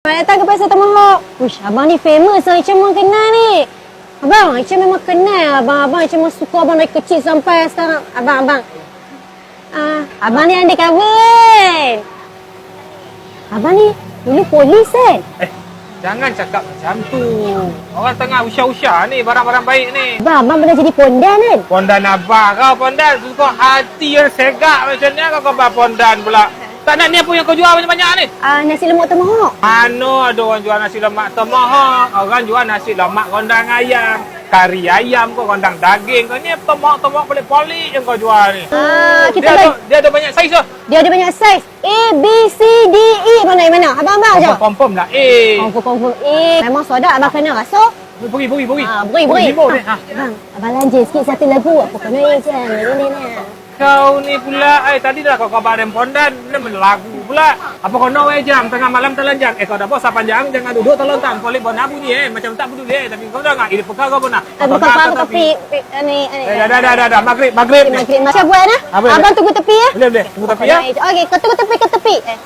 Abang datang ke pasar Tomahawk. Uish, abang ni famous lah. Macam memang kenal ni. Abang, macam memang kenal. Abang-abang macam memang suka abang dari kecil sampai sekarang. Abang, abang. Ah, abang ni undercover. Abang ni dulu polis kan? Eh, jangan cakap macam tu. Orang tengah usah-usah ni, barang-barang baik ni. Abang, abang pernah jadi pondan kan? Pondan apa kau pondan? Suka hati yang segak macam ni kau kau pondan pula. Tak nak ni apa yang kau jual banyak-banyak ni? Ah, nasi lemak Tomahawk. Mana ada orang jual nasi lemak tomahawk, orang jual nasi lemak kondang ayam, kari ayam kau kondang daging kau ni tomahawk-tomahawk pelik-pelik yang kau jual ni. Ah, kita Dia ada, dia ada banyak saiz tu. Dia ada banyak saiz. A, B, C, D, E. Mana yang mana? Abang-abang je. Confirm, confirm lah. Eh, Confirm, confirm. A. Memang sodak abang kena rasa. buri, buri, buri. Ah, beri, beri. Lima ni. Ha. Abang, abang lanjut sikit satu lagu. Apa kena ya je? Ni. Kau ni pula, eh tadi dah kau kabar yang pondan, ni berlagu pula. Apa kau nak eh jam, tengah malam telanjang. Eh kau dah bos panjang, jangan duduk terlentang. Kau boleh bona bunyi eh, macam tak peduli eh. Tapi kau dah ngak, ini pekal kau bona. Eh, bukan apa kopi. Ni, ni. Eh, dah, dah, dah, dah, dah, maghrib, maghrib. Maghrib. Macam buat nah. Boleh, Abang tunggu tepi ya. Boleh, boleh. Tunggu tapi ya. Okey, kau tunggu tepi ke tepi. Eh.